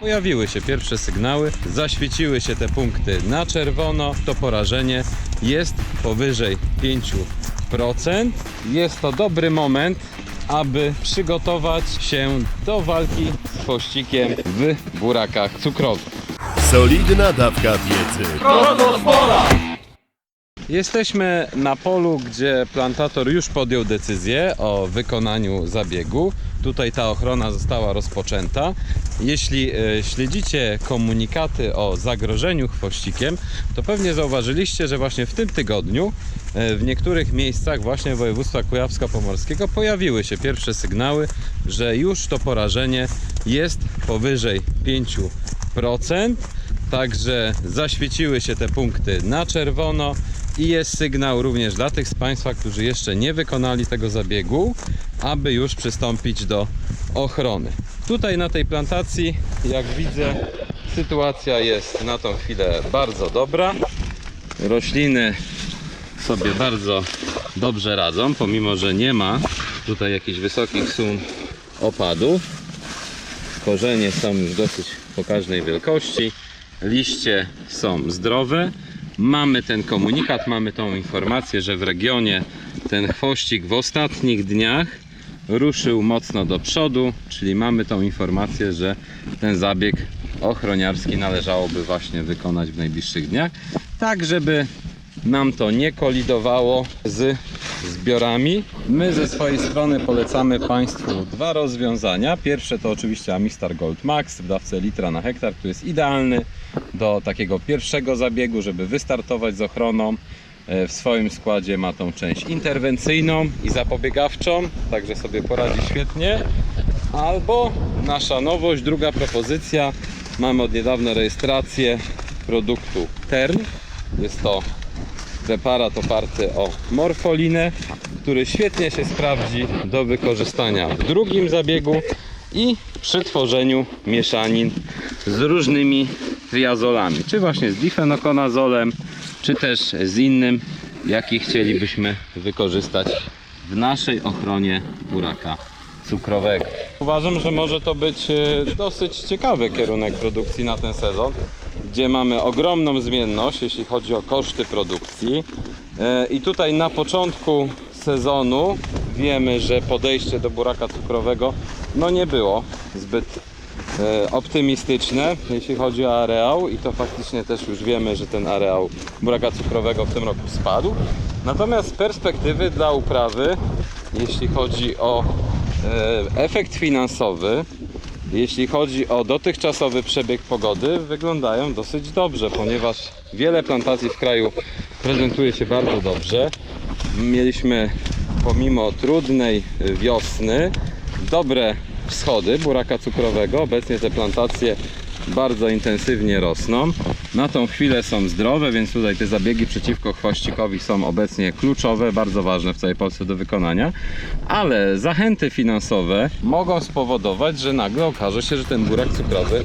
Pojawiły się pierwsze sygnały, zaświeciły się te punkty na czerwono. To porażenie jest powyżej 5%. Jest to dobry moment, aby przygotować się do walki z chwościkiem w burakach cukrowych. Solidna dawka wiedzy. Jesteśmy na polu, gdzie plantator już podjął decyzję o wykonaniu zabiegu. Tutaj ta ochrona została rozpoczęta. Jeśli e, śledzicie komunikaty o zagrożeniu chwościkiem, to pewnie zauważyliście, że właśnie w tym tygodniu e, w niektórych miejscach właśnie województwa kujawsko-pomorskiego pojawiły się pierwsze sygnały, że już to porażenie jest powyżej 5%. Także zaświeciły się te punkty na czerwono i jest sygnał również dla tych z Państwa, którzy jeszcze nie wykonali tego zabiegu, aby już przystąpić do ochrony. Tutaj na tej plantacji, jak widzę, sytuacja jest na tą chwilę bardzo dobra. Rośliny sobie bardzo dobrze radzą, pomimo że nie ma tutaj jakichś wysokich sum opadów. Korzenie są już dosyć pokaźnej wielkości. Liście są zdrowe. Mamy ten komunikat, mamy tą informację, że w regionie ten chwościk w ostatnich dniach ruszył mocno do przodu, czyli mamy tą informację, że ten zabieg ochroniarski należałoby właśnie wykonać w najbliższych dniach, tak żeby nam to nie kolidowało z zbiorami. My ze swojej strony polecamy Państwu dwa rozwiązania. Pierwsze to oczywiście Amistar Gold Max w dawce litra na hektar, który jest idealny do takiego pierwszego zabiegu, żeby wystartować z ochroną. E, W swoim składzie ma tą część interwencyjną i zapobiegawczą, także sobie poradzi świetnie. Albo nasza nowość, druga propozycja. Mamy od niedawna rejestrację produktu Tern. Jest to preparat oparty o morfolinę, który świetnie się sprawdzi do wykorzystania w drugim zabiegu i przy tworzeniu mieszanin z różnymi triazolami, czy właśnie z difenokonazolem, czy też z innym, jaki chcielibyśmy wykorzystać w naszej ochronie buraka cukrowego. Uważam, że może to być e, dosyć ciekawy kierunek produkcji na ten sezon, gdzie mamy ogromną zmienność, jeśli chodzi o koszty produkcji. E, I tutaj na początku sezonu wiemy, że podejście do buraka cukrowego no nie było zbyt optymistyczne, jeśli chodzi o areał i to faktycznie też już wiemy, że ten areał buraka cukrowego w tym roku spadł. Natomiast perspektywy dla uprawy, jeśli chodzi o e, efekt finansowy, jeśli chodzi o dotychczasowy przebieg pogody, wyglądają dosyć dobrze, ponieważ wiele plantacji w kraju prezentuje się bardzo dobrze. Mieliśmy pomimo trudnej wiosny dobre wschody buraka cukrowego. Obecnie te plantacje bardzo intensywnie rosną. Na tą chwilę są zdrowe, więc tutaj te zabiegi przeciwko chwościkowi są obecnie kluczowe, bardzo ważne w całej Polsce do wykonania. Ale zachęty finansowe mogą spowodować, że nagle okaże się, że ten burak cukrowy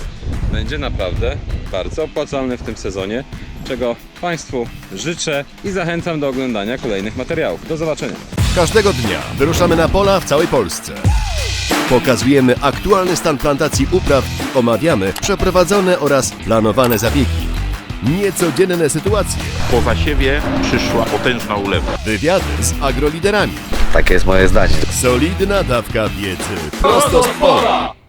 będzie naprawdę bardzo opłacalny w tym sezonie, czego Państwu życzę i zachęcam do oglądania kolejnych materiałów. Do zobaczenia. Każdego dnia wyruszamy na pola w całej Polsce. Pokazujemy aktualny stan plantacji upraw, omawiamy przeprowadzone oraz planowane zabiegi. Niecodzienne sytuacje, Po zasiewie przyszła potężna ulewa. wywiady z agroliderami. Takie jest moje zdanie. Solidna dawka wiedzy. Prosto z pola.